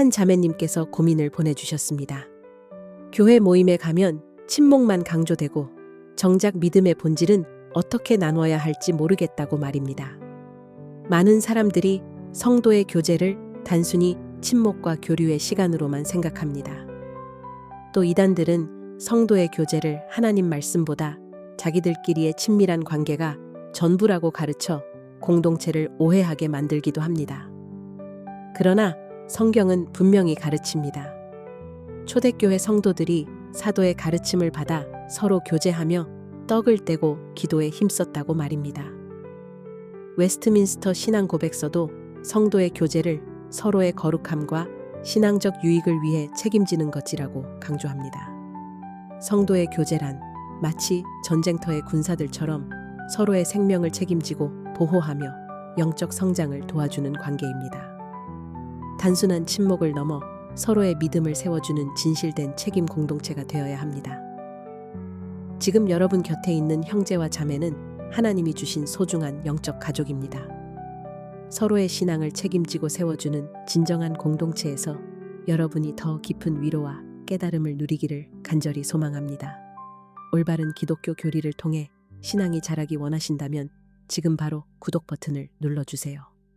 한 자매님께서 고민을 보내주셨습니다. 교회 모임에 가면 친목만 강조되고 정작 믿음의 본질은 어떻게 나눠야 할지 모르겠다고 말입니다. 많은 사람들이 성도의 교제를 단순히 친목과 교류의 시간으로만 생각합니다. 또 이단들은 성도의 교제를 하나님 말씀보다 자기들끼리의 친밀한 관계가 전부라고 가르쳐 공동체를 오해하게 만들기도 합니다. 그러나 성경은 분명히 가르칩니다. 초대교회 성도들이 사도의 가르침을 받아 서로 교제하며 떡을 떼고 기도에 힘썼다고 말입니다. 웨스트민스터 신앙 고백서도 성도의 교제를 서로의 거룩함과 신앙적 유익을 위해 책임지는 것이라고 강조합니다. 성도의 교제란 마치 전쟁터의 군사들처럼 서로의 생명을 책임지고 보호하며 영적 성장을 도와주는 관계입니다. 단순한 침묵을 넘어 서로의 믿음을 세워주는 진실된 책임 공동체가 되어야 합니다. 지금 여러분 곁에 있는 형제와 자매는 하나님이 주신 소중한 영적 가족입니다. 서로의 신앙을 책임지고 세워주는 진정한 공동체에서 여러분이 더 깊은 위로와 깨달음을 누리기를 간절히 소망합니다. 올바른 기독교 교리를 통해 신앙이 자라기 원하신다면 지금 바로 구독 버튼을 눌러주세요.